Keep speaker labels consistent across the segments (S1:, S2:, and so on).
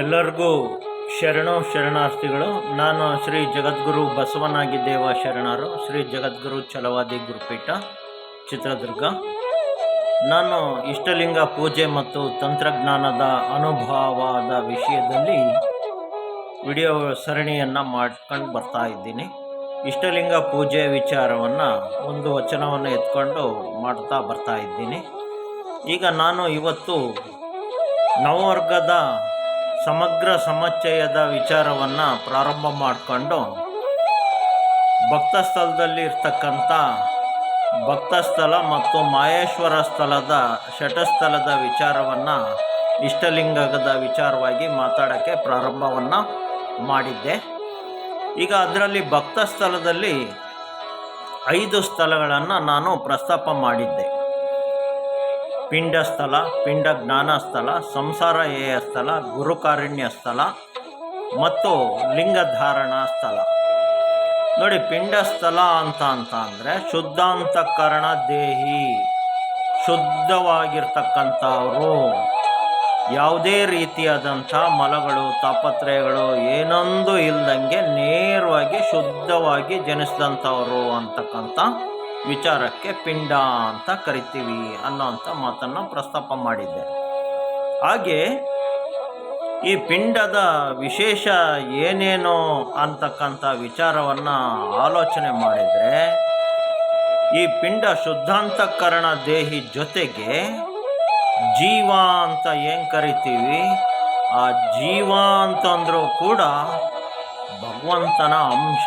S1: ಎಲ್ಲರಿಗೂ ಶರಣು ಶರಣಾರ್ಥಿಗಳು, ನಾನು ಶ್ರೀ ಜಗದ್ಗುರು ಬಸವನಾಗಿದ್ದೇವ ಶರಣರು, ಶ್ರೀ ಜಗದ್ಗುರು ಛಲವಾದಿ ಗುರುಪೀಠ, ಚಿತ್ರದುರ್ಗ. ನಾನು ಇಷ್ಟಲಿಂಗ ಪೂಜೆ ಮತ್ತು ತಂತ್ರಜ್ಞಾನದ ಅನುಭವದ ವಿಷಯದಲ್ಲಿ ವಿಡಿಯೋ ಸರಣಿಯನ್ನು ಮಾಡ್ಕೊಂಡು ಬರ್ತಾ ಇದ್ದೀನಿ. ಇಷ್ಟಲಿಂಗ ಪೂಜೆ ವಿಚಾರವನ್ನು ಒಂದು ವಚನವನ್ನು ಎತ್ಕೊಂಡು ಮಾಡ್ತಾ ಬರ್ತಾ ಇದ್ದೀನಿ. ಈಗ ನಾನು ಇವತ್ತು ನವವರ್ಗದ ಸಮಗ್ರ ಸಮಚ್ಚಯದ ವಿಚಾರವನ್ನು ಪ್ರಾರಂಭ ಮಾಡಿಕೊಂಡು ಭಕ್ತ ಸ್ಥಳದಲ್ಲಿ ಇರ್ತಕ್ಕಂಥ ಭಕ್ತಸ್ಥಳ ಮತ್ತು ಮಾಹೇಶ್ವರ ಸ್ಥಳದ ಶಟಸ್ಥಳದ ವಿಚಾರವನ್ನು, ಇಷ್ಟಲಿಂಗದ ವಿಚಾರವಾಗಿ ಮಾತಾಡೋಕ್ಕೆ ಪ್ರಾರಂಭವನ್ನು ಮಾಡಿದ್ದೆ. ಈಗ ಅದರಲ್ಲಿ ಭಕ್ತ ಸ್ಥಳದಲ್ಲಿ ಐದು ಸ್ಥಳಗಳನ್ನು ನಾನು ಪ್ರಸ್ತಾಪ ಮಾಡಿದ್ದೆ. ಪಿಂಡ ಸ್ಥಳ ಪಿಂಡ ಜ್ಞಾನ ಸ್ಥಳ ಸಂಸಾರ ಏಯ ಸ್ಥಳ ಗುರುಕಾರುಣ್ಯ ಸ್ಥಳ ಮತ್ತು ಲಿಂಗಧಾರಣಾ ಸ್ಥಳ ನೋಡಿ ಪಿಂಡ ಸ್ಥಳ ಅಂತ ಅಂತ ಅಂದರೆ ಶುದ್ಧಾಂತಕರಣ ದೇಹಿ, ಶುದ್ಧವಾಗಿರ್ತಕ್ಕಂಥವರು. ಯಾವುದೇ ರೀತಿಯಾದಂಥ ಮಲಗಳು, ತಾಪತ್ರಯಗಳು ಏನೊಂದು ಇಲ್ದಂಗೆ ನೇರವಾಗಿ ಶುದ್ಧವಾಗಿ ಜನಿಸಿದಂಥವರು ಅಂತಕ್ಕಂಥ ವಿಚಾರಕ್ಕೆ ಪಿಂಡ ಅಂತ ಕರಿತೀವಿ ಅನ್ನೋಂಥ ಮಾತನ್ನು ಪ್ರಸ್ತಾಪ ಮಾಡಿದ್ದೆ. ಹಾಗೆ ಈ ಪಿಂಡದ ವಿಶೇಷ ಏನೇನು ಅಂತಕ್ಕಂಥ ವಿಚಾರವನ್ನು ಆಲೋಚನೆ ಮಾಡಿದರೆ, ಈ ಪಿಂಡ ಶುದ್ಧಾಂತಕರಣ ದೇಹಿ ಜೊತೆಗೆ ಜೀವ ಅಂತ ಏನು ಕರಿತೀವಿ? ಆ ಜೀವ ಅಂತಂದರೂ ಕೂಡ ಭಗವಂತನ ಅಂಶ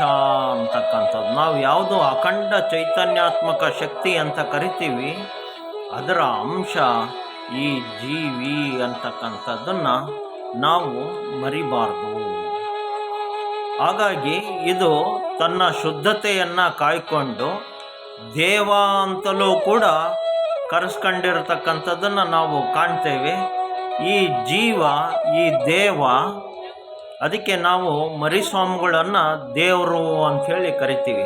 S1: ಅಂತಕ್ಕಂಥದ್ದು ನಾವು ಯಾವುದು ಅಖಂಡ ಚೈತನ್ಯಾತ್ಮಕ ಶಕ್ತಿ ಅಂತ ಕರಿತೀವಿ, ಅದರ ಅಂಶ ಈ ಜೀವಿ ಅಂತಕ್ಕಂಥದ್ದನ್ನು ನಾವು ಮರಿಬಾರ್ದು. ಹಾಗಾಗಿ ಇದು ತನ್ನ ಶುದ್ಧತೆಯನ್ನು ಕಾಯ್ಕೊಂಡು ದೇವ ಅಂತಲೂ ಕೂಡ ಕರೆಸ್ಕೊಂಡಿರತಕ್ಕಂಥದ್ದನ್ನು ನಾವು ಕಾಣ್ತೇವೆ. ಈ ಜೀವ, ಈ ದೇವ ಅದಕ್ಕೆ ನಾವು ಮರಿಸ್ವಾಮಿಗಳನ್ನು ದೇವರು ಅಂಥೇಳಿ ಕರಿತೀವಿ.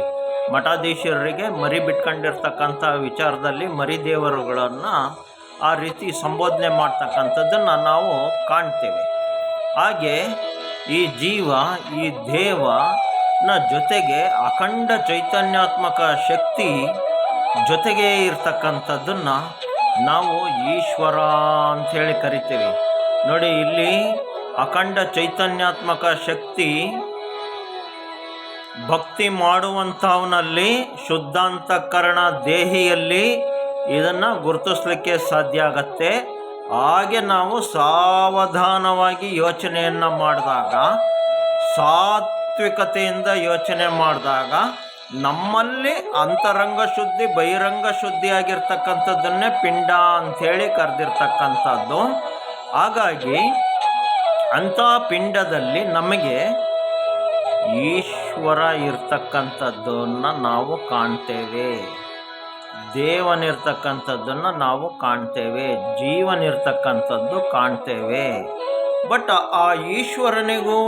S1: ಮಠಾಧೀಶರಿಗೆ ಮರಿ ಬಿಟ್ಕೊಂಡಿರ್ತಕ್ಕಂಥ ವಿಚಾರದಲ್ಲಿ ಮರಿ ದೇವರುಗಳನ್ನು ಆ ರೀತಿ ಸಂಬೋಧನೆ ಮಾಡ್ತಕ್ಕಂಥದ್ದನ್ನು ನಾವು ಕಾಣ್ತೇವೆ. ಹಾಗೆ ಈ ಜೀವ, ಈ ದೇವನ ಜೊತೆಗೆ ಅಖಂಡ ಚೈತನ್ಯಾತ್ಮಕ ಶಕ್ತಿ ಜೊತೆಗೆ ಇರ್ತಕ್ಕಂಥದ್ದನ್ನು ನಾವು ಈಶ್ವರ ಅಂಥೇಳಿ ಕರಿತೀವಿ. ನೋಡಿ ಇಲ್ಲಿ ಅಖಂಡ ಚೈತನ್ಯಾತ್ಮಕ ಶಕ್ತಿ ಭಕ್ತಿ ಮಾಡುವಂಥವನಲ್ಲಿ ಶುದ್ಧಾಂತಕರಣ ದೇಹಿಯಲ್ಲಿ ಇದನ್ನು ಗುರುತಿಸ್ಲಿಕ್ಕೆ ಸಾಧ್ಯ ಆಗತ್ತೆ. ಹಾಗೆ ನಾವು ಸಾವಧಾನವಾಗಿ ಯೋಚನೆಯನ್ನು ಮಾಡಿದಾಗ, ಸಾತ್ವಿಕತೆಯಿಂದ ಯೋಚನೆ ಮಾಡಿದಾಗ ನಮ್ಮಲ್ಲಿ ಅಂತರಂಗ ಶುದ್ಧಿ, ಬಹಿರಂಗ ಶುದ್ಧಿಯಾಗಿರ್ತಕ್ಕಂಥದ್ದನ್ನೇ ಪಿಂಡ ಅಂಥೇಳಿ ಕರೆದಿರ್ತಕ್ಕಂಥದ್ದು. ಹಾಗಾಗಿ ಅಂಥ ಪಿಂಡದಲ್ಲಿ ನಮಗೆ ಈಶ್ವರ ಇರ್ತಕ್ಕಂಥದ್ದನ್ನು ನಾವು ಕಾಣ್ತೇವೆ. ದೇವನಿರ್ತಕ್ಕಂಥದ್ದನ್ನು ನಾವು ಕಾಣ್ತೇವೆ. ಜೀವನಿರ್ತಕ್ಕಂಥದ್ದು ಕಾಣ್ತೇವೆ. ಬಟ್ ಆ ಈಶ್ವರನಿಗೂ,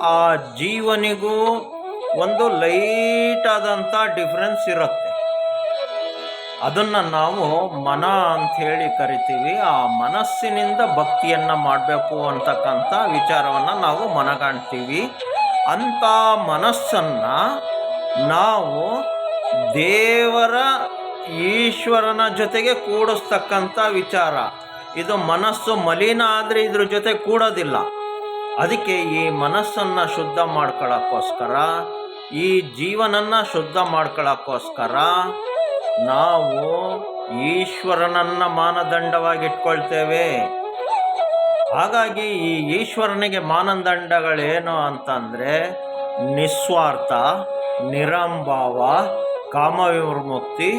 S1: ಆ ಜೀವನಿಗೂ ಒಂದು ಲೈಟಾದಂಥ ಡಿಫ್ರೆನ್ಸ್ ಇರುತ್ತೆ. ಅದನ್ನು ನಾವು ಮನ ಅಂಥೇಳಿ ಕರಿತೀವಿ. ಆ ಮನಸ್ಸಿನಿಂದ ಭಕ್ತಿಯನ್ನು ಮಾಡಬೇಕು ಅಂತಕ್ಕಂಥ ವಿಚಾರವನ್ನು ನಾವು ಮನಗಾಣ್ತೀವಿ. ಅಂಥ ಮನಸ್ಸನ್ನು ನಾವು ದೇವರ ಈಶ್ವರನ ಜೊತೆಗೆ ಕೂಡಿಸ್ತಕ್ಕಂಥ ವಿಚಾರ. ಇದು ಮನಸ್ಸು ಮಲಿನ ಆದರೆ ಇದ್ರ ಜೊತೆ ಕೂಡೋದಿಲ್ಲ. ಅದಕ್ಕೆ ಈ ಮನಸ್ಸನ್ನು ಶುದ್ಧ ಮಾಡ್ಕೊಳ್ಳೋಕ್ಕೋಸ್ಕರ ಈ ಜೀವನನ್ನು ಶುದ್ಧ ಮಾಡ್ಕೊಳ್ಳೋಕ್ಕೋಸ್ಕರ ನಾವು ಈಶ್ವರನನ್ನು ಮಾನದಂಡವಾಗಿಟ್ಕೊಳ್ತೇವೆ. ಹಾಗಾಗಿ ಈ ಈಶ್ವರನಿಗೆ ಮಾನದಂಡಗಳೇನು ಅಂತಂದರೆ ನಿಸ್ವಾರ್ಥ, ನಿರಂಭಾವ ಕಾಮವಿಮುಕ್ತಿ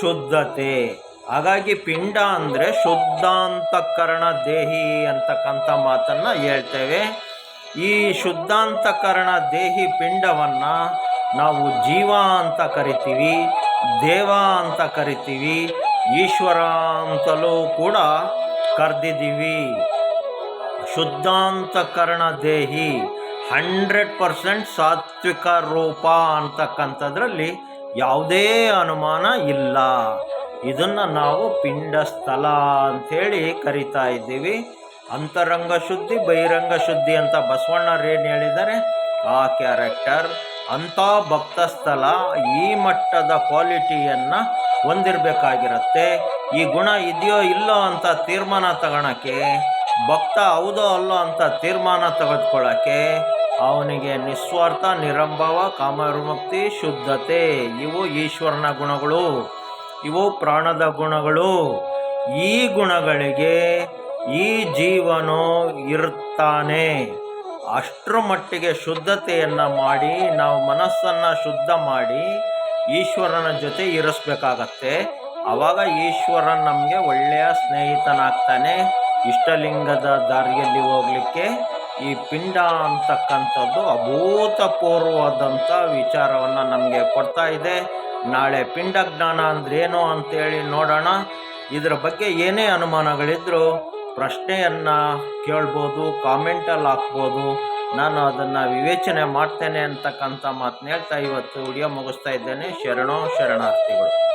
S1: ಶುದ್ಧತೆ. ಹಾಗಾಗಿ ಪಿಂಡ ಅಂದರೆ ಶುದ್ಧಾಂತಕರಣ ದೇಹಿ ಅಂತಕ್ಕಂಥ ಮಾತನ್ನು ಹೇಳ್ತೇವೆ. ಈ ಶುದ್ಧಾಂತಕರಣ ದೇಹಿ ಪಿಂಡವನ್ನು ನಾವು ಜೀವ ಅಂತ ಕರಿತೀವಿ. ದೇವ ಅಂತ ಕರಿತೀವಿ, ಈಶ್ವರ ಅಂತಲೂ ಕೂಡ ಕರೆದಿದ್ದೀವಿ. ಶುದ್ಧಾಂತಕರಣ ದೇಹಿ, ಹಂಡ್ರೆಡ್ ಪರ್ಸೆಂಟ್ ಸಾತ್ವಿಕ ರೂಪ ಅಂತಕ್ಕಂಥದ್ರಲ್ಲಿ ಯಾವುದೇ ಅನುಮಾನ ಇಲ್ಲ. ಇದನ್ನು ನಾವು ಪಿಂಡ ಸ್ಥಳ ಅಂಥೇಳಿ ಕರಿತಾ ಇದ್ದೀವಿ. ಅಂತರಂಗ ಶುದ್ಧಿ, ಬಹಿರಂಗ ಶುದ್ಧಿ ಅಂತ ಬಸವಣ್ಣರು ಏನು ಹೇಳಿದ್ದಾರೆ? ಆ ಕ್ಯಾರೆಕ್ಟರ್ ಅಂಥ ಭಕ್ತ ಸ್ಥಳ ಈ ಮಟ್ಟದ ಕ್ವಾಲಿಟಿಯನ್ನು ಹೊಂದಿರಬೇಕಾಗಿರುತ್ತೆ. ಈ ಗುಣ ಇದೆಯೋ ಇಲ್ಲೋ ಅಂತ ತೀರ್ಮಾನ ತಗೊಳಕ್ಕೆ, ಭಕ್ತ ಹೌದೋ ಅಲ್ಲೋ ಅಂತ ತೀರ್ಮಾನ ತೆಗೆದುಕೊಳ್ಳೋಕ್ಕೆ ಅವನಿಗೆ ನಿಸ್ವಾರ್ಥ, ನಿರಂಭವ, ಕಾಮರುಮುಕ್ತಿ, ಶುದ್ಧತೆ, ಇವು ಈಶ್ವರನ ಗುಣಗಳು, ಇವು ಪ್ರಾಣದ ಗುಣಗಳು. ಈ ಗುಣಗಳಿಗೆ ಈ ಜೀವನು ಇರ್ತಾನೆ. ಅಷ್ಟರ ಮಟ್ಟಿಗೆ ಶುದ್ಧತೆಯನ್ನು ಮಾಡಿ, ನಾವು ಮನಸ್ಸನ್ನು ಶುದ್ಧ ಮಾಡಿ ಈಶ್ವರನ ಜೊತೆ ಇರಿಸ್ಬೇಕಾಗತ್ತೆ. ಆವಾಗ ಈಶ್ವರ ನಮಗೆ ಒಳ್ಳೆಯ ಸ್ನೇಹಿತನಾಗ್ತಾನೆ. ಇಷ್ಟಲಿಂಗದ ದಾರಿಯಲ್ಲಿ ಹೋಗಲಿಕ್ಕೆ ಈ ಪಿಂಡ ಅಂತಕ್ಕಂಥದ್ದು ಅಭೂತಪೂರ್ವವಾದಂಥ ವಿಚಾರವನ್ನು ನಮಗೆ ಕೊಡ್ತಾ ಇದೆ. ನಾಳೆ ಪಿಂಡ ಜ್ಞಾನ ಅಂದ್ರೇನು ಅಂತೇಳಿ ನೋಡೋಣ. ಇದರ ಬಗ್ಗೆ ಏನೇ ಅನುಮಾನಗಳಿದ್ದರೂ ಪ್ರಶ್ನೆಯನ್ನು ಕೇಳ್ಬೋದು ಕಾಮೆಂಟಲ್ಲಿ ಹಾಕ್ಬೋದು. ನಾನು ಅದನ್ನು ವಿವೇಚನೆ ಮಾಡ್ತೇನೆ ಅಂತಕ್ಕಂಥ ಮಾತನ್ನ ಹೇಳ್ತಾ ಇವತ್ತು ವಿಡಿಯೋ ಮುಗಿಸ್ತಾ ಇದ್ದೇನೆ. ಶರಣೋ ಶರಣಾರ್ಥಿಗಳು.